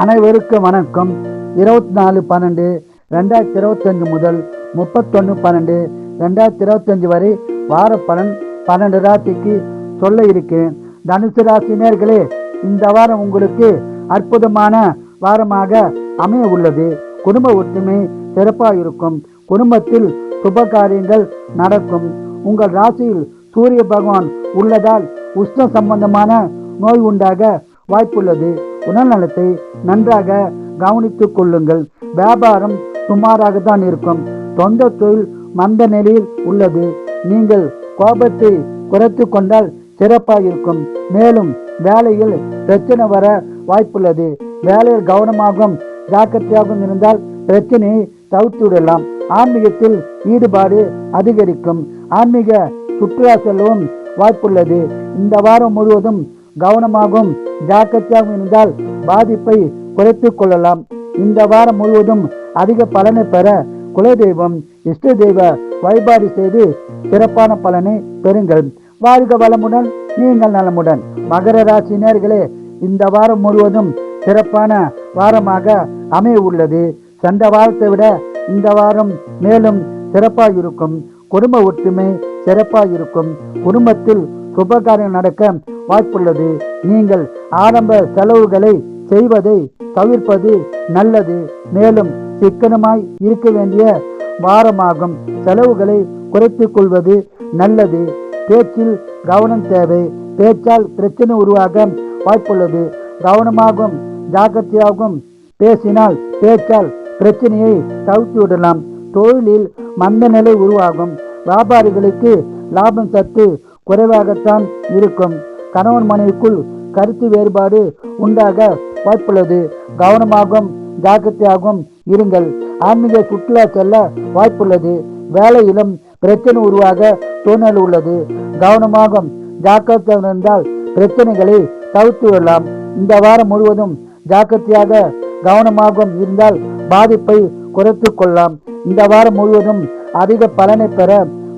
அனைவருக்கும் வணக்கம். இருபத்தி நாலு பன்னெண்டு ரெண்டாயிரத்தி இருபத்தஞ்சு முதல் முப்பத்தொன்று பன்னெண்டு ரெண்டாயிரத்தி இருபத்தஞ்சு வரை வார பலன் பன்னெண்டு ராசிக்கு சொல்ல இருக்கிறேன். தனுசு ராசி நேர்களே இந்த வாரம் உங்களுக்கு அற்புதமான வாரமாக அமைய உள்ளது. குடும்ப ஒற்றுமை சிறப்பாக இருக்கும். குடும்பத்தில் சுப காரியங்கள் நடக்கும். உங்கள் ராசியில் சூரிய பகவான் உள்ளதால் உஷ்ண சம்பந்தமான நோய் உண்டாக வாய்ப்புள்ளது. உடல்நலத்தை நன்றாக கவனித்துக் கொள்ளுங்கள். வியாபாரம் சுமாராக தான் இருக்கும். சொந்த தொழில் மந்த நிலையில் உள்ளது. நீங்கள் கோபத்தை குறைத்து கொண்டால் சிறப்பாக இருக்கும். மேலும் வேலையில் பிரச்சனை வர வாய்ப்புள்ளது. வேலையில் கவனமாகவும் ஜாக்கிரதையாகவும் இருந்தால் பிரச்சனையை தவிர்த்து விடலாம் ஆன்மீகத்தில் ஈடுபாடு அதிகரிக்கும். ஆன்மீக சுற்றுலா செல்லவும் வாய்ப்புள்ளது. இந்த வாரம் முழுவதும் கவனமாகவும் ஜாக்கிரதையாகவும் இருந்தால் பாதிப்பை குறைத்துக் கொள்ளலாம். இந்த வாரம் முழுவதும் அதிக பலனை பெற குலதெய்வம் இஷ்ட தெய்வ வழிபாடு செய்து சிறப்பான பலனை பெறுங்கள். வாழ்க வளமுடன் நீங்கள் நலமுடன். மகர ராசி நேர்களே இந்த வாரம் முழுவதும் சிறப்பான வாரமாக அமைய உள்ளது சென்ற வாரத்தை விட இந்த வாரம் மேலும் சிறப்பாக இருக்கும் குடும்ப ஒற்றுமை சிறப்பாக இருக்கும் குடும்பத்தில் சுபகாரியம் நடக்க வாய்ப்புள்ளது. நீங்கள் ஆரம்ப செலவுகளை செய்வதை தவிர்ப்பது நல்லது. மேலும் சிக்கனமாய் இருக்க வேண்டிய வாரமாகும். செலவுகளை குறைத்துக் கொள்வது நல்லது. பேச்சில் கவனம் தேவை. பேச்சால் பிரச்சனை உருவாக வாய்ப்புள்ளது. கவனமாகவும் ஜாக்கிரதையாகவும் பேசினால் பேச்சால் பிரச்சனையை தவிர்த்து விடலாம். தொழிலில் மந்த நிலை உருவாகும். வியாபாரிகளுக்கு லாபம் சத்து குறைவாகத்தான் இருக்கும். கணவன் மனைவிக்குள் கருத்து வேறுபாடு உண்டாக வாய்ப்புள்ளது. கவனமாகவும் ஜாக்கிரதையாகவும் இருங்கள். ஆன்மீக சுற்றுலா செல்ல வாய்ப்புள்ளது. வேலையிலும் பிரச்சனை உருவாக சூழ்நிலை உள்ளது. கவனமாகவும் ஜாக்கிரதையாக இருந்தால் பிரச்சனைகளை தவிர்த்து விடலாம் இந்த வாரம் முழுவதும் ஜாக்கிரதையாக கவனமாகவும் இருந்தால் பாதிப்பை குறைத்து கொள்ளலாம். இந்த வாரம் முழுவதும் அதிக பலனை பெற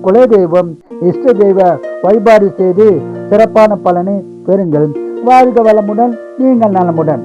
குலதெய்வம் இஷ்ட தெய்வ வழிபாடு செய்து சிறப்பான பலனை பெறுங்கள். வாழ்க வளமுடன் நீங்கள் நலமுடன்.